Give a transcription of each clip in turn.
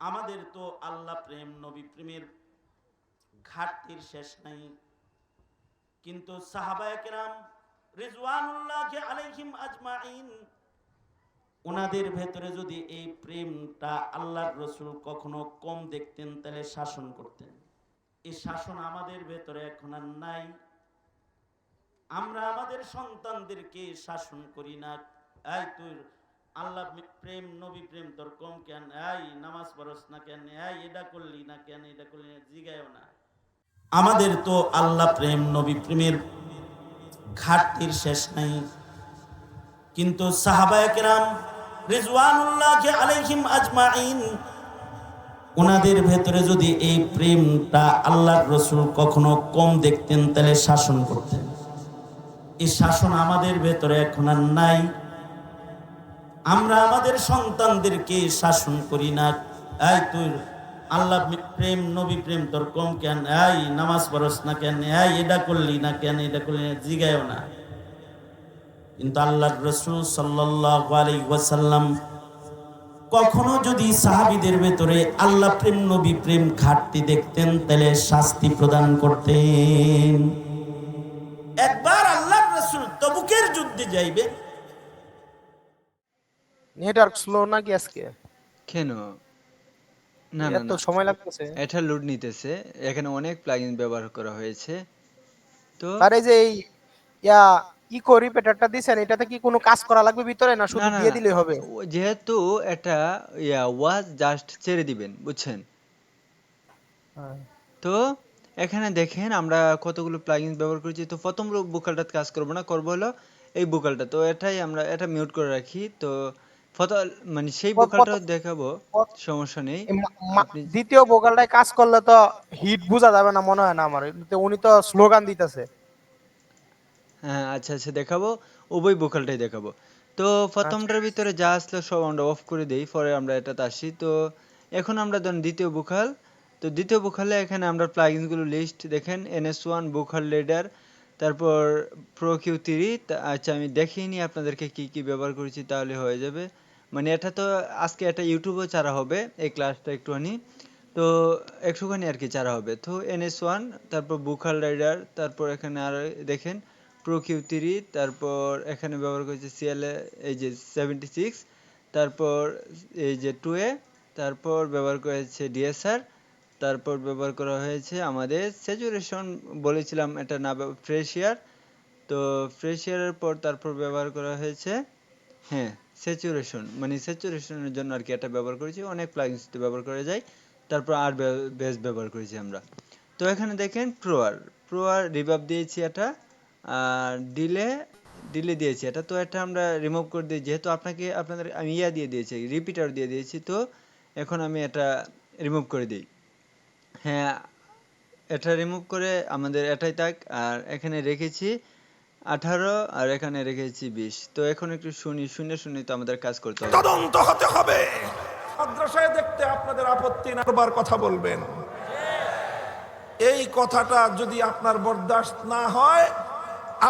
আমাদের তো আল্লাহ প্রেম, নবী প্রেমের ঘাটতির শেষ নাই। কিন্তু সাহাবায়ে কেরাম রিজওয়ানুল্লাহ আলাইহিম আজমাইন, ওনাদের ভেতরে যদি এই প্রেমটা আল্লাহর রসুল কখনো কম দেখতেন, তাহলে শাসন করতেন। এই শাসন আমাদের ভেতরে এখন আর নাই। আমরা আমাদের সন্তানদেরকে শাসন করি না। এই তুই আল্লাহ প্রেম, নবী প্রেম তোর কম কেন? এই, নামাজ পড়স না কেন? এই, এটা করলি না কেন? এটা করলি না, জিগায়ও না। আমাদের তো আল্লাহ প্রেম, নবী প্রেমের ঘাটতির শেষ নাই। কিন্তু সাহাবায়ে কেরাম রিজওয়ানুল্লাহ আলাইহিম আজমাইন ওনাদের ভেতরে যদি এই প্রেমটা আল্লাহর রসুল কখনো কম দেখতেন, তাহলে শাসন করতেন। এই শাসন আমাদের ভেতরে এখন আর নাই। আমরা আমাদের সন্তানদেরকে শাসন করি না। এই তুই আল্লাহ প্রেম, নবী প্রেম তোর কম কেন? এই নামাজ পড়স না কেন? এই এটা করলি না কেন? এটা করলি না, জিগায়ও না। কিন্তু আল্লাহ রসুল সাল্লাহ আলী কখনো যদি সাহাবিদের ভেতরে আল্লাহ প্রেম, নবী প্রেম ঘাটতি দেখতেন, তাহলে শাস্তি প্রদান করতেন। একবার আল্লাহ রসুল তবুকের যুদ্ধে যাইবে নেটওয়ার্ক স্লো নাকি আজকে? কেন? না না এত সময় লাগতেছে। এটা লোড নিতেছে। এখানে অনেক প্লাগইন ব্যবহার করা হয়েছে। তো আর এই যে এই ইয়া ইকো রিপিটারটা দিছেন এটাতে কি কোনো কাজ করা লাগবে ভিতরে? না শুধু দিয়ে। দিলেই হবে? যেহেতু এটা ইয়া ওয়াজ জাস্ট ছেড়ে দিবেন বুঝছেন? হ্যাঁ। তো এখানে দেখেন আমরা কতগুলো প্লাগইন ব্যবহার করেছি। তো প্রথম বুকালটাতে কাজ করব না করব হলো এই বুকালটা তো এটাই আমরা এটা মিউট করে রাখি। তো মানে সেই দেখাবো সমস্যা নেই। দ্বিতীয় ভোকালটায় কাজ করলে তো হিট বোঝা যাবে না মনে হয় না আমার। উনি তো স্লোগান দিতেছে। হ্যাঁ আচ্ছা আচ্ছা দেখাবো। উভয় বুকালটাই দেখাবো। তো প্রথমটার ভিতরে যা আসলো সব আমরা অফ করে দেই পরে আমরা এটাতে আসি। তো এখন আমরা ধরুন দ্বিতীয় বুকাল তো দ্বিতীয় বুকালে এখানে আমরা লিস্ট দেখেন এনএস ওয়ান বুকাল লিডার তারপর প্রো কিউ আচ্ছা আমি দেখিনি আপনাদেরকে কি কি ব্যবহার করেছি তাহলে হয়ে যাবে। মানে এটা তো আজকে এটা ইউটিউবেও ছাড়া হবে, এই ক্লাসটা একটুখানি। তো একটুখানি আর কি ছাড়া হবে। তো এনএস ওয়ান তারপর বুখাল রাইডার তারপর এখানে আর দেখেন প্রো কিউ তারপর এখানে ব্যবহার করেছে সিএল এই যে সেভেন্টি সিক্স তারপর এই যে টু এ তারপর ব্যবহার করেছে ডিএসআর তারপর ব্যবহার করা হয়েছে আমাদের স্যাচুরেশন বলেছিলাম এটা না ফ্রেশ এয়ার তো ফ্রেশ এয়ারের পর তারপর ব্যবহার করা হয়েছে হ্যাঁ স্যাচুরেশন মানে স্যাচুরেশনের জন্য আর কি এটা ব্যবহার করেছি, অনেক প্লাগইনস ব্যবহার করা যায়। তারপর আর বেস ব্যবহার করেছি আমরা। তো এখানে দেখেন প্রোয়ার প্রোয়ার রিভাব দিয়েছি এটা আর ডিলে ডিলে দিয়েছি এটা তো এটা আমরা রিমুভ করে দিই, যেহেতু আপনাকে আপনাদের, আমি ইয়া দিয়ে দিয়েছি রিপিটার দিয়ে দিয়েছি। তো এখন আমি এটা রিমুভ করে দিই। হ্যাঁ এটা রিমুভ করে আমাদের এটাই থাক আর এখানে রেখেছি আঠারো আর এখানে রেখেছি বিশ। তো এখন একটু শুনি শুনে শুনে তো আমাদের কাজ করতে হবে। তদন্ত হতে হবে। মাদ্রাসায় দেখতে আপনাদের আপত্তি না করবার কথা বলবেন। এই কথাটা যদি আপনার বরদাস্ত না হয়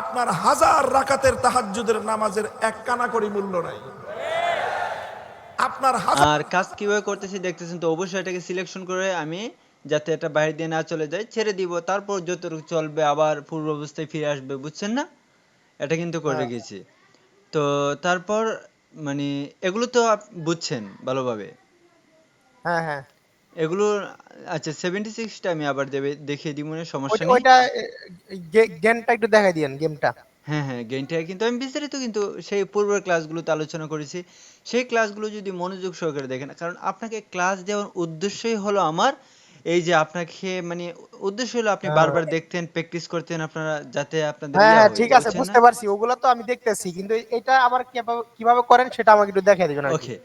আপনার হাজার রাকাতের তাহাজ্জুদের নামাজের এক কানা করি মূল্য নাই। আপনার আর কাজ কীভাবে করতেছি দেখতেছেন তো অবশ্যই এটাকে সিলেকশন করে আমি যাতে এটা বাইরে দিয়ে না চলে যায় ছেড়ে দিব তারপর যতটুকু চলবে আবার পূর্ব অবস্থায় ফিরে আসবে বুঝছেন না? এটা কিন্তু করে রেখেছি। তো তারপর মানে এগুলো তো বুঝছেন ভালোভাবে? হ্যাঁ হ্যাঁ। এগুলো আচ্ছা সেভেন্টি সিক্সটা আমি আবার দেবে দেখিয়ে দিব না সমস্যা নেই। ওইটা গেমটা একটু দেখাই দিয়েন গেমটা। হ্যাঁ হ্যাঁ গেমটা কিন্তু আমি বিস্তারিত কিন্তু সেই পূর্বের ক্লাসগুলোতে আলোচনা করেছি। সেই ক্লাসগুলো যদি মনোযোগ সহকারে দেখেন কারণ আপনাকে ক্লাস দেওয়ার উদ্দেশ্যই হলো আমার এই যে আপনাকে মানে উদ্দেশ্য হলো আপনি বারবার দেখতেন প্র্যাকটিস করতেন আপনারা যাতে আপনাদের হ্যাঁ হ্যাঁ ঠিক আছে বুঝতে পারছি ওগুলো তো আমি দেখতেছি কিন্তু এটা আবার কীভাবে করেন সেটা আমাকে একটু দেখাই দিবেন। ওকে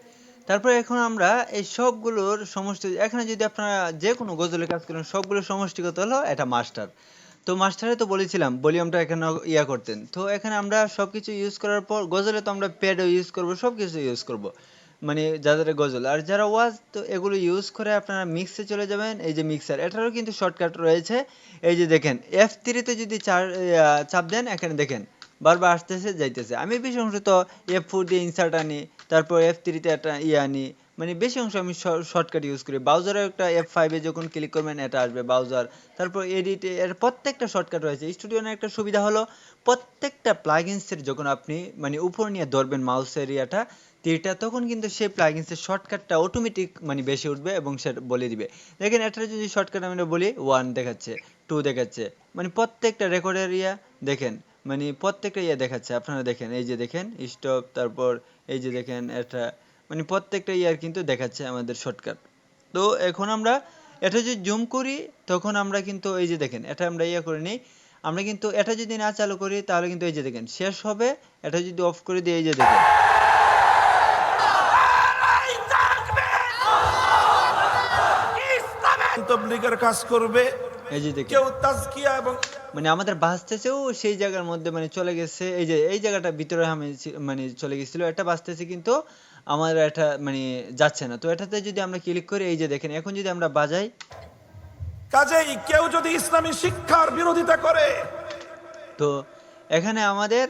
তারপর এখন আমরা এই সবগুলোর সমষ্টি এখানে যদি আপনারা যে কোনো গজলের কাজ করেন সবগুলোর সমষ্টিগত হলো এটা মাস্টার তো মাস্টারে তো বলেছিলাম ভলিউমটা এখানে ইয়া করতেন। তো এখানে আমরা সবকিছু ইউজ করার পর গজলে তো আমরা প্যাডও ইউজ করব সবকিছু ইউজ করব। মানে যাদের গজল। আর যারা ওয়াজ, তো এগুলো ইউজ করে আপনারা মিক্সে চলে যাবেন, এই যে মিক্সার এটারও কিন্তু শর্টকাট রয়েছে। এই যে দেখেন এফ থ্রিতে যদি চাপ দেন, এখানে দেখেন, বারবার আসতেছে, যাইতেছে। আমি বিশেষত এফ ফোর দিয়ে ইনসার্ট আনি, তারপর এফ থ্রিতে একটা ইয়ে আনি। মানে বেশি অংশ আমি শর্টকাট ইউজ করি। ব্রাউজারে একটা এফ ফাইভে যখন ক্লিক করবেন, এটা আসবে ব্রাউজার তারপর এডিট এর প্রত্যেকটা শর্টকাট রয়েছে। স্টুডিওর একটা সুবিধা হলো, প্রত্যেকটা প্লাগইনসের যখন আপনি মানে উপর নিয়ে ধরবেন মাউস এরিয়াটা তীরটা তখন কিন্তু সেই প্লাগইনসের শর্টকাটটা অটোমেটিক মানে বেশি উঠবে এবং সেটা বলে দিবে। দেখেন এটা যদি শর্টকাট আমরা বলি ওয়ান দেখাচ্ছে টু দেখাচ্ছে। মানে প্রত্যেকটা রেকর্ড এরিয়া দেখেন মানে প্রত্যেকটা ইয়ে দেখাচ্ছে। আপনারা দেখেন, এই যে দেখেন স্টপ তারপর এই যে দেখেন এটা মানে প্রত্যেকটা ইয়ার কিন্তু দেখাচ্ছে আমাদের শর্টকাট তো এখন আমরা এটা যদি জুম করি, তখন আমরা কিন্তু এই যে দেখেন, এটা আমরা ইয়ে করে নিই। আমরা কিন্তু এটা যদি না চালু করি, তাহলে কিন্তু এই যে দেখেন, শেষ হবে। এটা যদি অফ করে দিই, এই যে দেখেন। তবলিগের কাজ করবে। কেউ তাজকিয়া এবং মানে আমাদের বাঁচতেছেও সেই জায়গার মধ্যে মানে চলে গেছে। এই যে এই জায়গাটা ভিতরে আমি মানে চলে গেছিল এটা বাঁচতেছে কিন্তু আমার এটা মানে যাচ্ছে না। তো এটাতে যদি আমরা ক্লিক করি এই যে দেখেন এখন যদি আমরা বাজাই। কাজেই কেউ যদি ইসলামী শিক্ষার বিরোধিতা করে তো এখানে আমাদের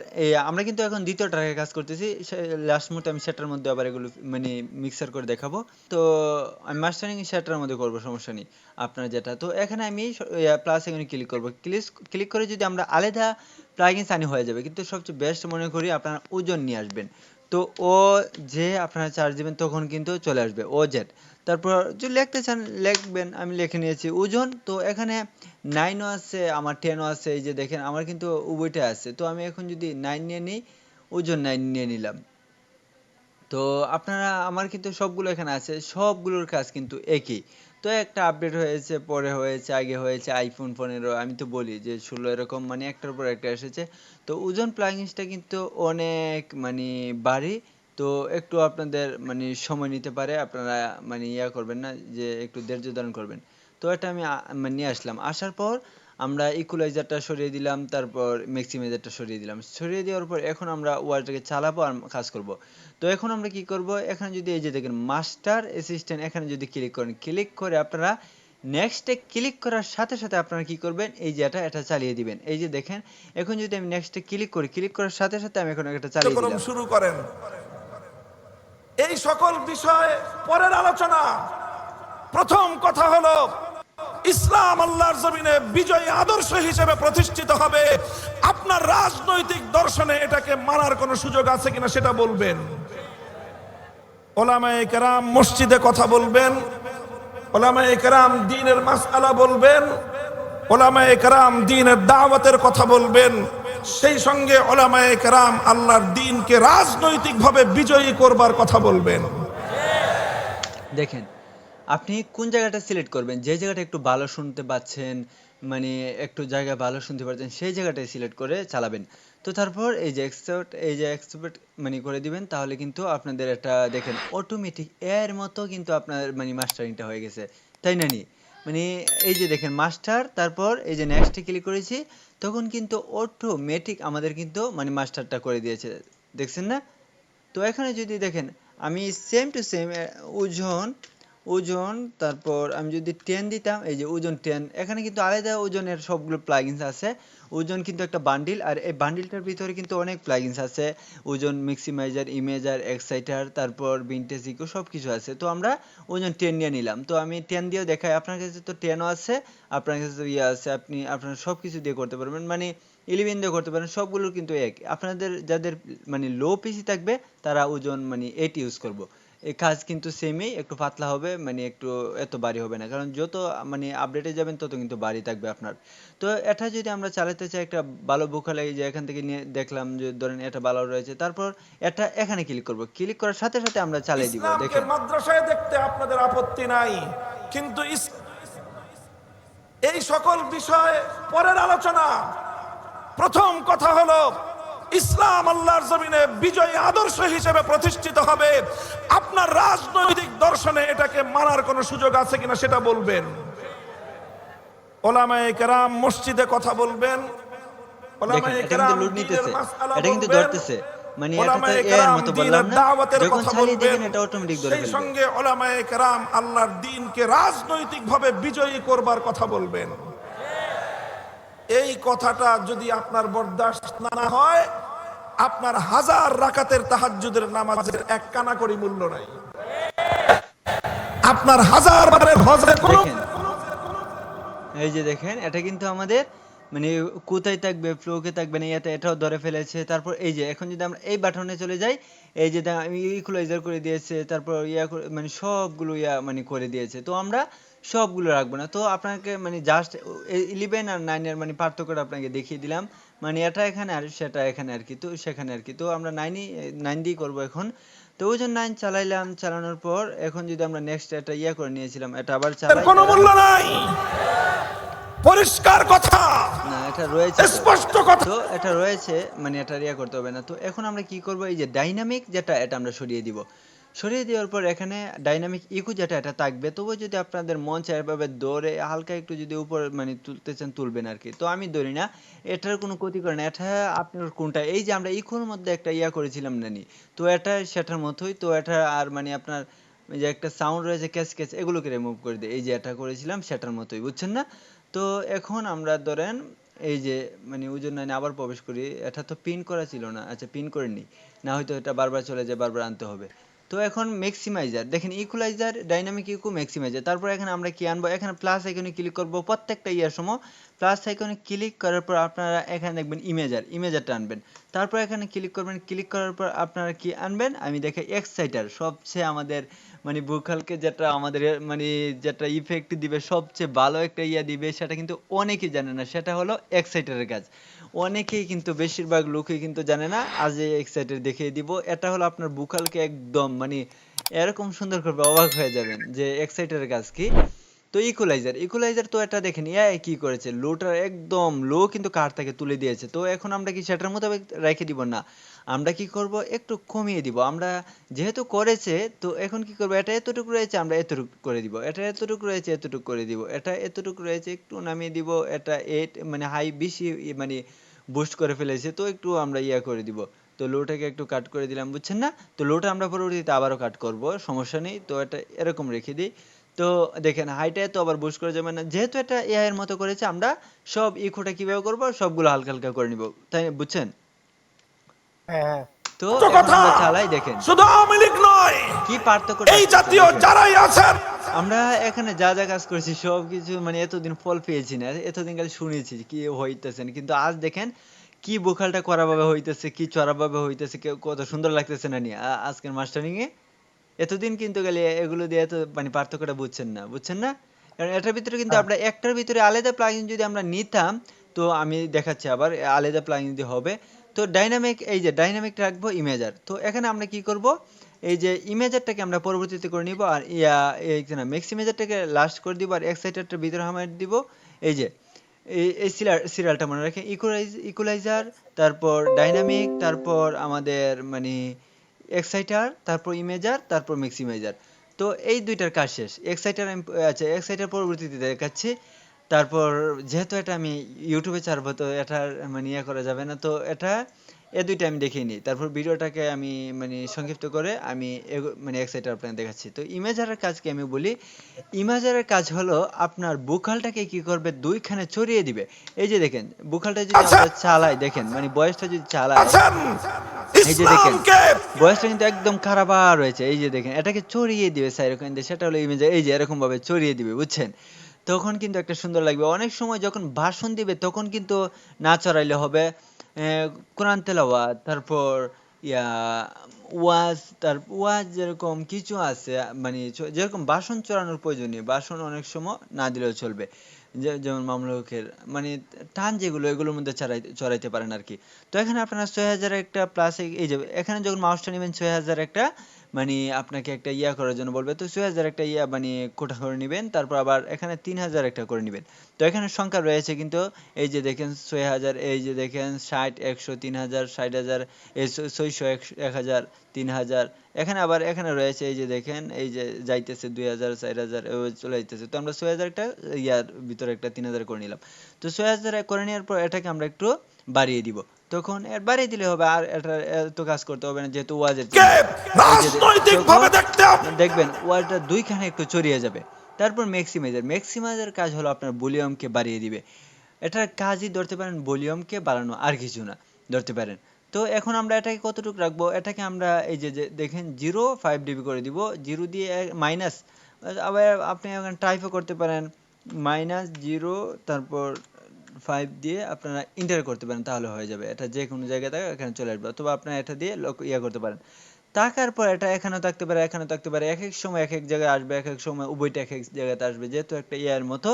আমরা কিন্তু এখন দ্বিতীয় ট্র্যাকে কাজ করতেছি। লাস্ট মুহূর্তে আমি সেটার মধ্যে আবার এগুলো মানে মিক্সার করে দেখাবো। তো, আমি মাস্টারিং সেটার মধ্যে করব, সমস্যা নেই, আপনার যেটা। তো, এখানে আমি প্লাস এখানে ক্লিক করব। ক্লিক ক্লিক করে যদি আমরা আলাদা প্লাগইনস আনি হয়ে যাবে, কিন্তু সবচেয়ে বেস্ট মনে করি আপনার ওজন নিয়ে আসবেন। তো ও যে আপনারা চার্জ দিবেন তখন কিন্তু চলে আসবে, ও জেড তারপর যদি লিখতে চান, লিখবেন, আমি লিখে নিয়েছি ওজন। তো এখানে নাইনও আছে, আমার টেনও আছে, এই যে দেখেন, আমার কিন্তু উভয়টা আছে। তো আমি এখন যদি নাইন নিয়ে নিই, ওজন নাইন নিয়ে নিলাম। তো আপনারা, আমার কিন্তু সবগুলো এখানে আছে, সবগুলোর কাজ কিন্তু একই। তো একটা আপডেট হয়েছে, পরে হয়েছে, আগে হয়েছে আইফোন পনেরো, আমি তো বলি যে ষোলো এরকম মানে একটার পর একটা এসেছে। তো ওজন প্লাগিংসটা কিন্তু অনেক মানে বাড়ি। তো একটু আপনাদের মানে সময় নিতে পারে, আপনারা মানে ইয়া করবেন না যে একটু ধৈর্য ধারণ করবেন। তো এটা আমি মানে নিয়ে আসলাম। আসার পর আমরা ইকুয়ালাইজারটা সরিয়ে দিলাম তারপর ম্যাক্সিমাইজারটা সরিয়ে দিলাম। সরিয়ে দেওয়ার পর এখন আমরা ওয়ালটাকে চালাবো আর কাজ করব। তো এখন আমরা কি করব? এখানে যদি এই যে দেখেন মাস্টার অ্যাসিস্ট্যান্ট এখানে যদি ক্লিক করেন ক্লিক করে আপনারা নেক্সটে ক্লিক করার সাথে সাথে আপনারা কি করবেন? এই যে এটা এটা চালিয়ে দিবেন। এই যে দেখেন এখন যদি আমি নেক্সটে ক্লিক করি ক্লিক করার সাথে সাথে আমি এখন এটা চালিয়ে দিলাম। শুরু করেন। এই সকল বিষয়ে পরের আলোচনা। প্রথম কথা হলো ইসলাম আল্লাহর জমিনে বিজয়ী আদর্শ হিসেবে প্রতিষ্ঠিত হবে। আপনার রাজনৈতিক দর্শনে এটাকে মানার কোনো সুযোগ আছে কিনা সেটা বলবেন। ওলামায়ে কেরাম মসজিদে কথা বলবেন। ওলামায়ে কেরাম দিনের মাসআলা বলবেন। ওলামায়ে কেরাম দিনের দাওয়াতের কথা বলবেন। সেই সঙ্গে ওলামায়ে কেরাম আল্লাহর দিনকে রাজনৈতিকভাবে বিজয়ী করবার কথা বলবেন। দেখেন আপনি কোন জায়গাটা সিলেক্ট করবেন? যে জায়গাটা একটু ভালো শুনতে পাচ্ছেন মানে একটু জায়গা ভালো শুনতে পাচ্ছেন, সেই জায়গাটাই সিলেক্ট করে চালাবেন। তো তারপর এই যে এক্সপোর্ট এই যে এক্সপোর্ট মানে করে দিবেন, তাহলে কিন্তু আপনাদের একটা দেখেন অটোমেটিক এর মতো কিন্তু আপনার মানে মাস্টারিংটা হয়ে গেছে। তাই না নি? মানে এই যে দেখেন মাস্টার তারপর এই যে নেক্সটে ক্লিক করেছি, তখন কিন্তু অটোমেটিক আমাদের কিন্তু মানে মাস্টারটা করে দিয়েছে। দেখছেন না? তো এখানে যদি দেখেন, আমি সেম টু সেম ওজন ওজন, তারপর আমি যদি টেন দিতাম, এই যে ওজন টেন এখানে কিন্তু আলাদা ওজনের সবগুলো প্লাগইনস আছে। ওজন কিন্তু একটা বান্ডিল আর এই বান্ডিলটার ভিতরে কিন্তু অনেক প্লাগইনস আছে। ওজন ম্যাক্সিমাইজার ইমেজার এক্সাইটার তারপর ভিনটেজ ইকো সব কিছু আছে। তো আমরা ওজন টেন নিয়ে নিলাম। তো আমি টেন দিয়েও দেখাই। আপনার কাছে তো টেনও আছে, আপনার কাছে তো ইয়ে আছে। আপনি, আপনার সব কিছু দিয়ে করতে পারবেন। মানে ইলেভেন দিয়ে করতে পারেন। সবগুলোর কিন্তু এক আপনাদের, যাদের মানে লো পিসি থাকবে, তারা ওজন মানে এইট ইউজ করব। কাজ কিন্তু সেমই একটু পাতলা হবে মানে একটু এত ভারী হবে না। কারণ যত মানে আপডেটে যাবেন তত কিন্তু ভারী থাকবে আপনার। তো এটা যদি আমরা চালাতে চাই একটা ভালো বুকালে যে এখান থেকে নিয়ে দেখলাম যে ধরেন এটা ভালো রয়েছে তারপর এটা এখানে ক্লিক করব। ক্লিক করার সাথে সাথে আমরা চালিয়ে দিব দেখেন। মাদ্রাসায় দেখতে আপনাদের আপত্তি নাই কিন্তু এই সকল বিষয়ে পরের আলোচনা। প্রথম কথা হলো ইসলাম আল্লাহর জমিনে বিজয়ী আদর্শ হিসেবে প্রতিষ্ঠিত হবে। আপনার রাজনৈতিক দর্শনে এটাকে মানার কোনো সুযোগ আছে কিনা সেটা বলবেন। ওলামায়ে কেরাম মসজিদে কথা বলবেন। ওলামায়ে কেরাম এটা কিন্তু ধরতেছে। মানে এটা তো ওলামায়ে এর কেরাম মতো বললাম না। যখন কথা দেখেন এটা অটোমেটিক ধরে সেই সঙ্গে ওলামায়ে কেরাম আল্লাহর দিনকে রাজনৈতিকভাবে বিজয়ী করবার কথা বলবেন। এই কথাটা যদি আপনার বরদাস্ত না হয় আপনার হাজার রাকাতের তাহাজ্জুদের নামাজের এক কানা করি মূল্য নাই। আপনার হাজার বারের এই যে দেখেন এটা কিন্তু আমাদের মানে কোথায় থাকবে ফ্লোকে থাকবে না ইয়াতে এটাও ধরে ফেলেছে। তারপর এই যে এখন যদি আমরা এই বাটনে চলে যাই এই যে ইকুলাইজার করে দিয়েছে তারপর ইয়া মানে সবগুলো ইয়া মানে করে দিয়েছে। তো আমরা সবগুলো রাখব না। তো আপনাকে মানে জাস্ট ইলেভেন আর নাইনের মানে পার্থক্যটা আপনাকে দেখিয়ে দিলাম। মানে এটা এখানে আর সেটা এখানে আর কি তো সেখানে আর কি। তো আমরা নাইনই নাইন দিয়ে করব এখন। তো ওই জন্য নাইন চালাইলাম চালানোর পর এখন যদি আমরা নেক্সট এটা ইয়া করে নিয়েছিলাম এটা আবার চালাই কোনো মূল্য নাই। পরিষ্কার কথা। না এটা রয়েছে। স্পষ্ট কথা। তো এটা রয়েছে মানে এটা ইয়া করতে হবে না। তো এখন আমরা কি করব? এই যে ডাইনামিক যেটা এটা আমরা সরিয়ে দিব। সরিয়ে দেওয়ার পর এখানে ডাইনামিক ইকো যেটা, এটা থাকবে। তবু যদি আপনাদের মন চায় এভাবে দৌড়ে, হালকা একটু যদি উপর মানে তুলতে চান তুলবেন আর কি তো আমি ধরি না। এটার কোনো ক্ষতি করে না। এটা আপনার কোনটা? এই যে আমরা ইকোর মধ্যে একটা ইয়া করেছিলাম নানি, তো এটা সেটার মতোই, তো এটা আর মানে আপনার যে একটা সাউন্ড রয়েছে, ক্যাচ ক্যাচ, এগুলোকে রিমুভ করে দিই। এই যে এটা করেছিলাম, সেটার মতোই, বুঝছেন না? তো এখন আমরা ধরেন, এই যে মানে ওজন নাইনে আবার প্রবেশ করি। এটা তো পিন করা ছিল না। আচ্ছা পিন করে নি না হয়তো এটা বারবার চলে যায়, বারবার আনতে হবে। তো এখন ম্যাক্সিমাইজার দেখেন ইকুলাইজার ডাইনামিক ইকু ম্যাক্সিমাইজার তারপর এখানে আমরা কি আনব? এখানে প্লাস আইকনে ক্লিক করব প্রত্যেকটা ইয়ার সময় প্লাস আইকনে ক্লিক করার পর আপনারা এখানে দেখবেন ইমেজার ইমেজারটা আনবেন। তারপর এখানে ক্লিক করবেন ক্লিক করার পর আপনারা কি আনবেন? আমি দেখে এক্সাইটার সবচেয়ে আমাদের মানে বুখালকে যেটা আমাদের মানে যেটা ইফেক্ট দিবে, সবচেয়ে ভালো একটা ইয়া দিবে, সেটা কিন্তু অনেকেই জানে না, সেটা হলো এক্সাইটারের কাজ। অনেকেই কিন্তু বেশিরভাগ লোকই কিন্তু জানে না, আজ এই এক্সাইটার দেখিয়ে দিব। এটা হলো আপনার বুখালকে একদম মানে এরকম সুন্দর করবে, অবাক হয়ে যাবেন যে এক্সাইটারের কাজ কি। তো ইকুয়ালাইজার ইকুয়ালাইজার তো এটা দেখেন এআই কি করেছে? লোটার একদম লো কিন্তু কার থেকে তুলে দিয়েছে? তো এখন আমরা কি সেটার মোতাবেক রেখে দিব? না। আমরা কি করব? একটু কমিয়ে দিব। আমরা যেহেতু করেছে, তো এখন কি করব? এটা এতটুকু রয়েছে, আমরা এতটুকু করে দিব। এটা এতটুকু রয়েছে, এতটুকু করে দিব। এটা এতটুকু রয়েছে, একটু নামিয়ে দিব। এটা এইট মানে হাই বেশি মানে বুস্ট করে ফেলেছে, তো একটু আমরা ইয়া করে দিব। তো লোটাকে একটু কাট করে দিলাম, বুঝছেন না? তো লোটা আমরা পরবর্তীতে আবারও কাট করব, সমস্যা নেই। তো এটা এরকম রেখে দিই। তো দেখেন হাইটা তো আবার বুস্ট করা যাবে না। যেহেতু এটা এআই এর মতো করেছে, আমরা সব ইকোটা কীভাবে করব? সবগুলো হালকা হালকা করে নিব। তাই বুঝছেন? হ্যাঁ হ্যাঁ। তো কথা। চালাই দেখেন। শুধু আওয়ামী লীগ নয় কি পার্থক্য এই জাতীয় যারাই আছেন। আমরা এখানে যা যা কাজ করেছি সব কিছু মানে এতদিন ফল পেয়েছি না এতদিন খালি শুনেছি কি হইতেছেন কিন্তু আজ দেখেন কি বোখালটা করা ভাবে হইতেছে কি চড়া ভাবে হইতেছে কত সুন্দর লাগতেছে না নি আ- আজকের মাস্টারিং এ এতদিন কিন্তু গেলে এগুলো দিয়ে এত মানে পার্থক্যটা বুঝছেন না বুঝছেন না? কারণ এটার ভিতরে কিন্তু আমরা একটার ভিতরে আলাদা প্লাগইন যদি আমরা নিতাম তো আমি দেখাচ্ছি আবার আলাদা প্লাগইন যদি হবে তো ডাইনামিক এই যে ডাইনামিক রাখব ইমেজার তো এখানে আমরা কি করব? এই যে ইমেজারটাকে আমরা পরবর্তীতে করে নিব আর ইয়া, এই ম্যাক্স ইমেজারটাকে লাস্ট করে দিব আর এক্সাইটারটার ভিতরে হামার দিব। এই যে, এই সিরিয়ালটা মনে রাখেন ইকুয়ালাইজ ইকুয়ালাইজার তারপর ডাইনামিক তারপর আমাদের মানে এক্সাইটার তারপর ইমেজার তারপর ম্যাক্স ইমেজার তো এই দুইটার কাজ শেষ। এক্সাইটার আচ্ছা এক্সাইটার পরবর্তীতে দেখাচ্ছি। তারপর যেহেতু এটা আমি ইউটিউবে ছাড়বো তো এটার মানে ইয়ে করা যাবে না। তো এটা এ দুইটা আমি দেখিয়ে নিই। তারপর ভিডিওটাকে আমি মানে সংক্ষিপ্ত করে আমি মানে এক্সাইটার আপনাকে দেখাচ্ছি। তো ইমেজারের কাজকে আমি বলি ইমেজারের কাজ হলো আপনার বুখালটাকে কি করবে? দুইখানে ছড়িয়ে দিবে। এই যে দেখেন বুখালটা যদি আচ্ছা। আমরা চালাই দেখেন মানে বয়সটা যদি চালাই এই যে দেখেন বয়সটা কিন্তু একদম খারাপ রয়েছে। এই যে দেখেন এটাকে চড়িয়ে দিবে সাইরোকাইন দিয়ে সেটা হলো ইমেজ এই যে এরকম ভাবে চড়িয়ে দিবে বুঝছেন? তখন কিন্তু একটা সুন্দর লাগবে। অনেক সময় যখন ভাষণ দিবে, তখন কিন্তু না চড়াইলে হবে কোরআন তেলাওয়াত, তারপর ইয়া, ওয়াজ, তার, ওয়াজ যেরকম কিছু আছে মানে যেরকম ভাষণ চড়ানোর প্রয়োজনীয়, ভাষণ অনেক সময় না দিলেও চলবে। যেমন মামলুকের মানে টান যেগুলো, এগুলোর মধ্যে চড়াই, চড়াইতে পারেন আর কি। তো এখানে আপনারা ছয় হাজার একটা প্লাস এই যে, এখানে যখন মাউসটা নেবেন, ছয় হাজার একটা মানে আপনাকে একটা ইয়া করার জন্য বলবে, তো ছয় হাজার একটা ইয়া মানে কোটা করে নেবেন, তারপর আবার এখানে তিন হাজার একটা করে নেবেন। তো এখানে সংখ্যা রয়েছে কিন্তু, এই যে দেখেন ছয় হাজার, এই যে দেখেন ষাট, একশো, তিন হাজার, ষাট হাজার ছয়শো, এক হাজার, তিন হাজার, এখানে আবার এখানে রয়েছে এই যে দেখেন, এই যে যাইতেছে দুই হাজার, চার হাজার চলে যাইতেছে। তো আমরা ছয় হাজার একটা ইয়ার ভিতরে একটা তিন হাজার করে নিলাম। তো ছয় হাজার করে নেওয়ার পর এটাকে আমরা একটু বাড়িয়ে দিব। তখন এর বাড়িয়ে দিলে হবে আর এটা এত কাজ করতে হবে না যেহেতু ওয়াজের দেখবেন ওয়ালটা দুইখানে একটু চড়িয়ে যাবে। তারপর ম্যাক্সিমাইজার ম্যাক্সিমাইজার কাজ হলো আপনার ভলিউমকে বাড়িয়ে দিবে। এটার কাজই ধরতে পারেন ভলিউমকে বাড়ানো আর কিছু না ধরতে পারেন। তো এখন আমরা এটাকে কতটুকু রাখব? এটাকে আমরা এই যে যে দেখেন জিরো ফাইভ ডিবি করে দিব। জিরো দিয়ে মাইনাস আবার আপনি এখানে টাইপও করতে পারেন। মাইনাস জিরো তারপর ফাইভ দিয়ে আপনারা ইন্টার করতে পারেন, তাহলে হয়ে যাবে। এটা যে কোনো জায়গায় থাকে, এখানে চলে আসবে। অথবা আপনারা এটা দিয়ে ইয়া করতে পারেন। থাকার পর এটা এখানেও থাকতে পারে, এখানেও থাকতে পারে। এক এক সময় এক এক জায়গায় আসবে, এক এক সময় উভয়টা এক এক জায়গাতে আসবে, যেহেতু একটা ইয়ার মতো।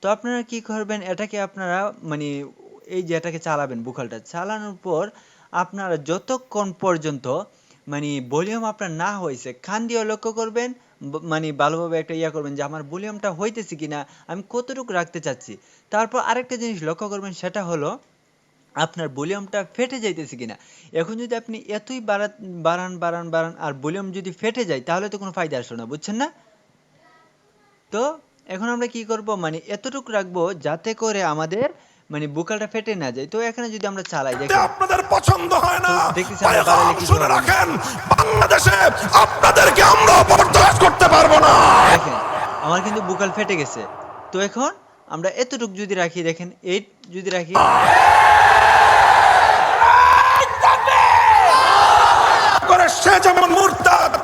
তো আপনারা কি করবেন, এটাকে আপনারা মানে এই যে এটাকে চালাবেন বুখালটা, চালানোর পর আপনারা যতক্ষণ পর্যন্ত মানে ভলিউম আপনার না হয়েছে, খান দিয়ে লক্ষ্য করবেন মানে ভালোভাবে একটা ইয়া করবেন যে আমার ভলিউমটা হইতেছে কিনা আমি কতটুকু রাখতে চাচ্ছি। তারপর আরেকটা জিনিস লক্ষ্য করবেন সেটা হলো আপনার ভলিউমটা ফেটে যাইতেছে কিনা। এখন যদি আপনি এতই বাড়া বাড়ান বাড়ান বাড়ান আর ভলিউম যদি ফেটে যায় তাহলে তো কোনো ফায়দা আসলো না বুঝছেন না? তো এখন আমরা কি করব? মানে এতটুকু রাখব যাতে করে আমাদের মানে বুকালটা ফেটে না যায়। তো এখানে যদি আমরা চালাই দেখি আপনাদের পছন্দ হয় না। কি শুনে রাখেন বাংলাদেশে আপনাদেরকে আমরা আমার কিন্তু বুকাল ফেটে গেছে। তো এখন আমরা এতটুকু যদি রাখি, দেখেন এইট যদি রাখি। সে যেমন মুরতাদ,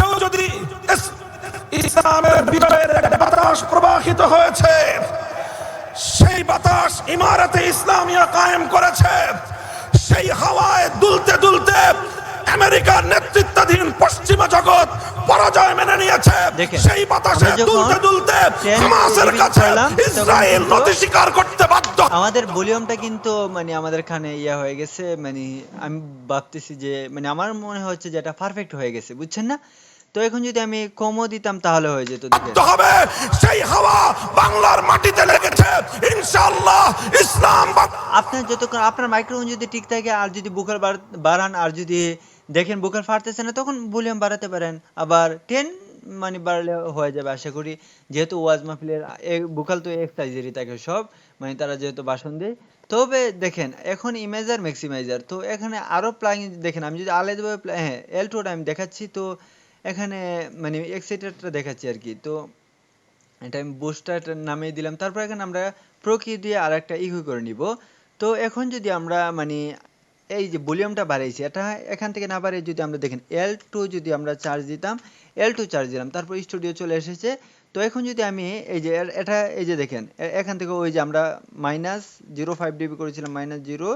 কেউ যদি ইস- ইসলামের বিজয়ের বাতাস প্রবাহিত হয়েছে, সেই বাতাস ইমারতে ইসলামিয়া কায়েম করেছে, সেই হাওয়ায় দুলতে দুলতে আমেরিকার নেতৃত্বাধীন পশ্চিমা জগৎ পরাজয় মেনে নিয়েছে। সেই বাতাসে দুলতে দুলতে হামাসের কাছে ইসরায়েল নতি স্বীকার করতে বাধ্য। আমাদের ভলিউমটা কিন্তু মানে আমাদের খানে ইয়া হয়ে গেছে মানে আমি ভাবতেছি যে মানে আমার মনে হচ্ছে যে এটা পারফেক্ট হয়ে গেছে বুঝছেন না? তো এখন যদি আমি কমও দিতাম তাহলে হয়ে যেত হবে! সেই হাওয়া বাংলার মাটিতে লেগেছে। ইনশাআল্লাহ ইসলাম আপনার যতক্ষণ আপনার মাইক্রোফোন যদি ঠিক থাকে আর যদি বুকার বাড়ান আর যদি দেখেন বুকার ফাটতেছে না তখন ভলিউম বাড়াতে পারেন। আবার টেন মানে বাড়লে হয়ে যাবে আশা করি। যেহেতু ওয়াজ মাহফিলের বুকাল তো এক সাইজেরই থাকে সব মানে তারা যেহেতু বাসন দেয়। তবে দেখেন এখন ইমেজার ম্যাক্সিমাইজার তো এখানে আরও প্লাগিন দেখেন আমি যদি আলাদাভাবে হ্যাঁ এল টুটা আমি দেখাচ্ছি তো এখানে মানে এক্সাইটেডটা দেখাচ্ছি আর কি। তো, এটা আমি বুস্টার নামিয়ে দিলাম। তারপর এখানে আমরা প্রকি দিয়ে আর একটা ইকু করে নিব। তো, এখন যদি আমরা মানে এই যে ভলিউমটা বাড়াইছি, এটা এখান থেকে না বাড়িয়ে যদি আমরা দেখেন এল টু যদি আমরা চার্জ দিতাম এল টু চার্জ দিলাম, তারপর স্টুডিও চলে এসেছে। তো, এখন যদি আমি এই যে, এটা, এই যে দেখেন এখান থেকে ওই যে আমরা মাইনাস জিরো ফাইভ ডিবি করেছিলাম মাইনাস জিরো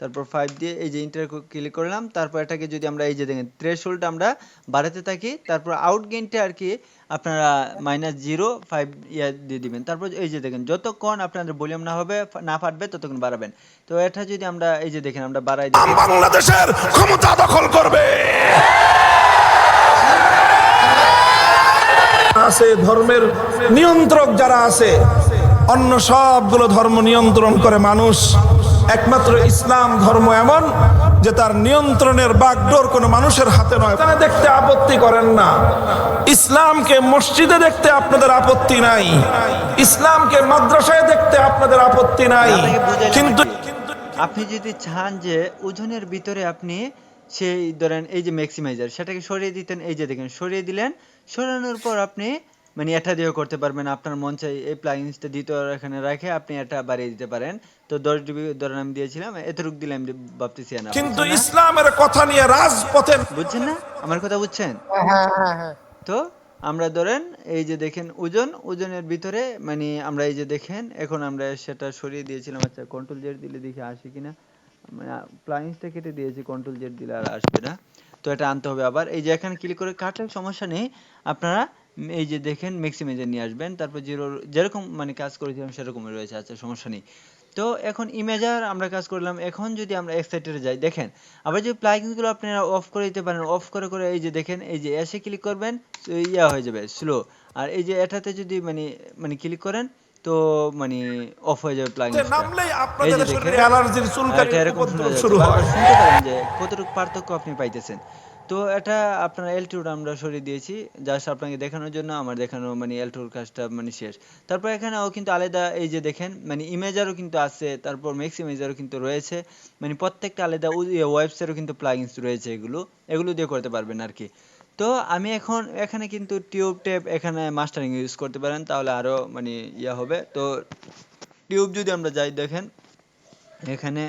তারপর ফাইভ দিয়ে এই যে ইন্টার ক্লিক করলাম, তারপর এটাকে যদি আমরা এই যে দেখেন থ্রেশহোল্ড আমরা বাড়াতে থাকি, তারপর আউট গেইনটা আর কি আপনারা মাইনাস জিরো ফাইভ ইয়া দিয়ে দিবেন। তারপর এই যে দেখেন, যতক্ষণ আপনাদের ভলিউম না হবে না ফাটবে, ততক্ষণ বাড়াবেন। তো এটা যদি আমরা এই যে দেখেন, আমরা বাড়াই দিই। বাংলাদেশের ক্ষমতা দখল করবে। আছে, ধর্মের নিয়ন্ত্রক যারা আছে, অন্য সবগুলো ধর্ম নিয়ন্ত্রণ করে মানুষ। একমাত্র ইসলাম ধর্ম এমন যে তার নিয়ন্ত্রণের বাগডোর কোনো মানুষের হাতে নয়। তারা দেখতে আপত্তি করেন না। ইসলামকে মসজিদে দেখতে আপনাদের আপত্তি নাই। ইসলামকে মাদ্রাসায় দেখতে আপনাদের আপত্তি নাই। কিন্তু আপনি যদি চান যে ওজনের ভিতরে আপনি সেই ধরেন এই যে ম্যাক্সিমাইজার সেটাকে সরিয়ে দিতেন এই যে দেখেন সরিয়ে দিলেন সরানোর পর আপনি মানে এটা দিয়েও করতে পারবেন। আপনার মন চাই এই প্লাগইনসটা দ্বিতীয় এখানে রেখে আপনি এটা বাড়িয়ে দিতে পারেন। তো দশ ডিবি ধরেন আমি দিয়েছিলাম এতটুক দিলে আমি ভাবতেছি না। কিন্তু ইসলামের কথা নিয়ে রাজপথে বুঝছেন না? আমার কথা বুঝছেন? হ্যাঁ হ্যাঁ হ্যাঁ তো আমরা ধরেন এই যে দেখেন ওজন ওজনের ভিতরে মানে আমরা এই যে দেখেন এখন আমরা সেটা সরিয়ে দিয়েছিলাম। আচ্ছা কন্ট্রোল জেড দিলে দেখি আসে কিনা। প্লাগিনসটা কেটে দিয়েছি কন্ট্রোল জেড দিলে আর আসবে না। তো এটা আনতে হবে আবার। এই যে এখানে ক্লিক করে কাটলে সমস্যা নেই। আপনারা এই যে দেখেন ম্যাক্সিমাইজার নিয়ে আসবেন তারপর জিরো যেরকম মানে কাজ করেছিলাম সেরকমই রয়েছে। আচ্ছা সমস্যা নেই। তো এখন ইমেজার আমরা কাজ করলাম এখন যদি আমরা এক্সাইটেডে যাই দেখেন আবার যে প্লাগইনগুলো আপনারা অফ করে দিতে পারেন অফ করে করে এই যে দেখেন এই যে এসে ক্লিক করবেন তো ইয়া হয়ে যাবে স্লো আর এই যে এটাতে যদি মানে মানে ক্লিক করেন তো মানে অফ হয়ে যাবে প্লাগইনটা নামলেই আপনাদের শরীরে অ্যালার্জির চুলকানি যাচ্ছে। শুরু হয়। শুনতে পারেন যে কতটুকু পার্থক্য আপনি পাইতেছেন। তো এটা আপনার এল টুটা আমরা সরিয়ে দিয়েছি জাস্ট আপনাকে দেখানোর জন্য, আমার দেখানো মানে এল টুর কাজটা মানে শেষ। তারপর এখানেও কিন্তু আলাদা এই যে দেখেন মানে ইমেজারও কিন্তু আছে, তারপর ম্যাক্সিমাইজারও কিন্তু রয়েছে মানে প্রত্যেকটা আলাদা ওয়েবসাইটও কিন্তু প্লাগইনস রয়েছে এগুলো এগুলো দিয়ে করতে পারবেন আর কি তো আমি এখন, এখানে কিন্তু টিউব টেপ এখানে মাস্টারিং ইউজ করতে পারেন, তাহলে আরও মানে ইয়া হবে। তো টিউব যদি আমরা যাই দেখেন, এখানে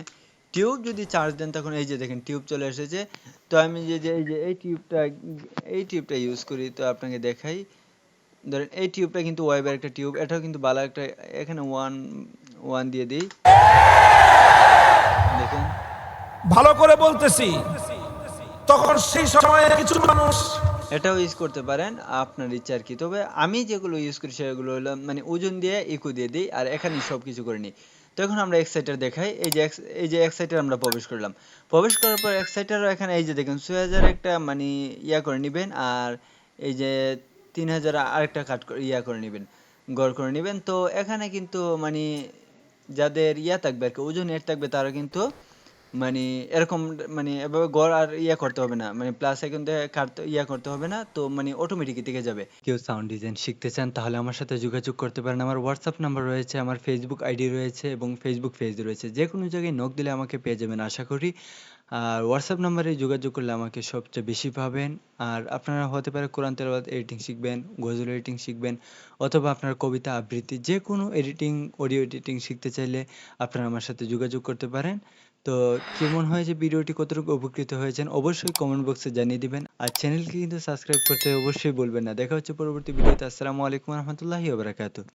টিউব যদি চার্জ দেন তখন এই যে দেখেন টিউব চলে এসেছে। তো আমি যে এই যে এই টিউবটা এই টিউবটা ইউজ করি তো আপনাকে দেখাই। ধরেন এই টিউবটা কিন্তু ওয়েবের একটা টিউব এটাও কিন্তু ভালো একটা এখানে ওয়ান ওয়ান দিয়ে দিই। দেখেন। ভালো করে বলতেছি তখন সেই সময়ে কিছু মানুষ এটাও ইউজ করতে পারেন আপনার ইচ্ছা আর কি। তবে আমি যেগুলো ইউজ করি সেগুলো হলো মানে ওজন দিয়ে ইকো দিয়ে দিই আর এখানে সব কিছু করে নিই। তো এখন আমরা এক্সাইটার দেখাই। এই যে এই যে এক্সাইটার আমরা প্রবেশ করলাম। প্রবেশ করার পর এক্সাইটারও এখানে এই যে দেখেন, ছয় হাজার একটা মানে ইয়া করে নেবেন আর এই যে তিন হাজার আরেকটা কাট ইয়া করে নেবেন, গড় করে নেবেন। তো এখানে কিন্তু মানে যাদের ইয়া থাকবে আর কি ওজন এর থাকবে তারা কিন্তু মানে এরকম মানে এভাবে গড় আর ইয়া করতে হবে না। মানে প্লাস এখন থেকে কাটতে ইয়া করতে হবে না, তো মানে অটোমেটিক থেকে যাবে। কেউ সাউন্ড ডিজাইন শিখতে চান, তাহলে আমার সাথে যোগাযোগ করতে পারেন। আমার হোয়াটসঅ্যাপ নাম্বার রয়েছে, আমার ফেসবুক আইডি রয়েছে এবং ফেসবুক পেজ রয়েছে। যে কোনো জায়গায় নক দিলে আমাকে পেয়ে যাবেন, আশা করি। আর হোয়াটসঅ্যাপ নাম্বারে যোগাযোগ করলে আমাকে সবচেয়ে বেশি পাবেন। আর আপনারা হতে পারে কোরআন তেলাওয়াত এডিটিং শিখবেন, গজল এডিটিং শিখবেন, অথবা আপনার কবিতা আবৃত্তি যে কোনো এডিটিং অডিও এডিটিং শিখতে চাইলে আপনারা আমার সাথে যোগাযোগ করতে পারেন। তো কেমন হয়েছে ভিডিওটি কতটুকু উপকৃত হয়েছেন অবশ্যই কমেন্ট বক্সে জানিয়ে দিবেন। আর চ্যানেলকে কিন্তু সাবস্ক্রাইব করতে অবশ্যই বলবেন না। দেখা হচ্ছে পরবর্তী ভিডিওতে। আসসালামু আলাইকুম রহমতুল্লাহি ওবরাকাতু